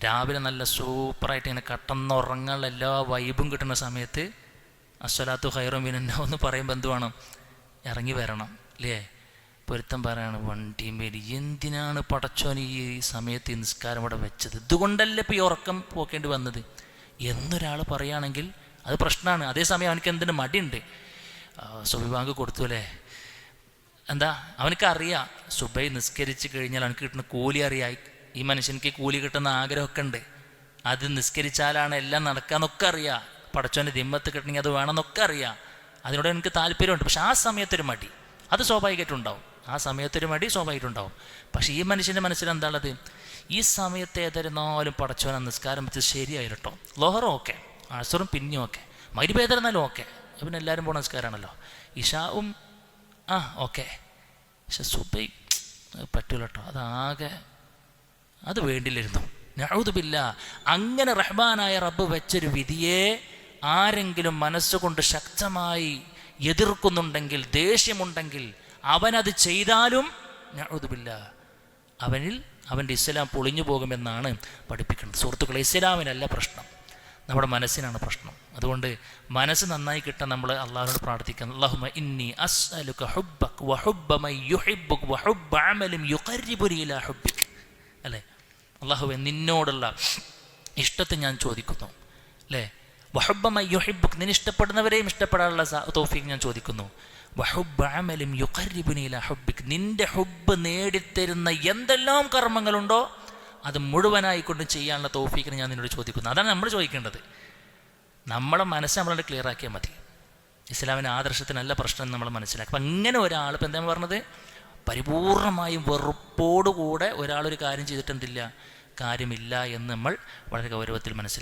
രാവിലെ നല്ല സൂപ്പറായിട്ട് ഇങ്ങനെ കട്ടന്നുറങ്ങൾ എല്ലാ വൈബും കിട്ടുന്ന സമയത്ത് അസ്വലാത്തു ഹൈറും വിനന്നോ എന്ന് പറയുമ്പോൾ എന്തുവാണ് ഇറങ്ങി വരണം അല്ലേ പൊരുത്തം പറയാണ് വണ്ടി മേടി. എന്തിനാണ് പടച്ചോൻ ഈ സമയത്ത് നിസ്കാരം ഇവിടെ വെച്ചത്? ഇതുകൊണ്ടല്ലേ ഇപ്പോൾ ഈ ഉറക്കം പോക്കേണ്ടി വന്നത്? എന്നൊരാൾ പറയുകയാണെങ്കിൽ അത് പ്രശ്നമാണ്. അതേസമയം അവനക്ക് എന്തിന് മടിയുണ്ട്. സുബിബാങ്ക് കൊടുത്തു അല്ലേ? എന്താ? അവനക്ക് അറിയാം സുബൈ നിസ്കരിച്ച് കഴിഞ്ഞാൽ അവനക്ക് കിട്ടുന്ന കൂലി അറിയാം. ഈ മനുഷ്യനിക്ക് കൂലി കിട്ടുന്ന ആഗ്രഹമൊക്കെ ഉണ്ട്. അത് നിസ്കരിച്ചാലാണ് എല്ലാം നടക്കാന്നൊക്കെ അറിയാം. പടച്ചോന്റെ ദിമ്മത്ത് കിട്ടണമെങ്കിൽ അത് വേണമെന്നൊക്കെ അറിയാം. അതിനോട് എനിക്ക് താല്പര്യമുണ്ട്. പക്ഷെ ആ സമയത്തൊരു മടി. അത് സ്വാഭാവികമായിട്ടുണ്ടാവും. ആ സമയത്തൊരു മടി സ്വാഭാവികമായിട്ടുണ്ടാവും. പക്ഷേ ഈ മനുഷ്യന്റെ മനസ്സിൽ എന്താണുള്ളത്? ഈ സമയത്ത് ഏതായിരുന്നാലും പടച്ചോനെ നിസ്കാരം വെച്ച് ശരിയായിട്ടോ ലോഹറും ഓക്കെ. ആഴ്സറും പിന്നെയും ഓക്കെ. മരുഭേദരുന്നാലും ഓക്കെ. പിന്നെ എല്ലാവരും പോണ നിസ്കാരമാണല്ലോ. ഇഷാവും ആ ഓക്കെ. പക്ഷെ സുബൈ പറ്റൂലട്ടോ. അതാകെ അത് വേണ്ടില്ലായിരുന്നു നഴുതുമില്ല അങ്ങനെ റഹ്മാനായ റബ്ബ് വെച്ചൊരു വിധിയെ ആരെങ്കിലും മനസ്സുകൊണ്ട് ശക്തമായി എതിർക്കുന്നുണ്ടെങ്കിൽ ദേഷ്യമുണ്ടെങ്കിൽ അവനത് ചെയ്താലും നഴുതുമില്ല അവനിൽ അവന്റെ ഇസ്ലാം പൊളിഞ്ഞു പോകുമെന്നാണ് പഠിപ്പിക്കുന്നത്. സുഹൃത്തുക്കളെ ഇസ്ലാമിനല്ല പ്രശ്നം. നമ്മുടെ മനസ്സിനാണ് പ്രശ്നം. അതുകൊണ്ട് മനസ്സ് നന്നായി കിട്ടാൻ നമ്മൾ അള്ളാഹുനോട് പ്രാർത്ഥിക്കണം ഇന്നി മൻ ഇലാ അല്ലേ? അള്ളാഹുവെ നിന്നോടുള്ള ഇഷ്ടത്തെ ഞാൻ ചോദിക്കുന്നു. അല്ലേ വഹുബ്ബ മൻ യുഹിബ്ബുക് നിന്നെ ഇഷ്ടപ്പെടുന്നവരെയും ഇഷ്ടപ്പെടാനുള്ള തോഫീക്ക് ഞാൻ ചോദിക്കുന്നു. വഹുബ്ബ അമലിൻ യുഖർരിബുനി ഇലാ ഹുബ്ബിക് നിന്റെ ഹുബ്ബ് നേടിത്തരുന്ന എന്തെല്ലാം കർമ്മങ്ങളുണ്ടോ അത് മുഴുവനായിക്കൊണ്ട് ചെയ്യാനുള്ള തോഫീക്കിന് ഞാൻ നിന്നോട് ചോദിക്കുന്നു. അതാണ് നമ്മൾ ചോദിക്കേണ്ടത്. നമ്മളെ മനസ്സ് നമ്മളോട് ക്ലിയർ ആക്കിയാൽ മതി. ഇസ്ലാമിന്റെ ആദർശത്തിനല്ല പ്രശ്നം നമ്മൾ മനസ്സിലാക്കി. അപ്പം അങ്ങനെ ഒരാൾ ഇപ്പം എന്താണ് പറഞ്ഞത്? പരിപൂർണമായും വെറുപ്പോടുകൂടെ ഒരാളൊരു കാര്യം ചെയ്തിട്ട് എന്തില്ല കാര്യമില്ല എന്ന് നമ്മൾ വളരെ ഗൗരവത്തിൽ മനസ്സിലാക്കി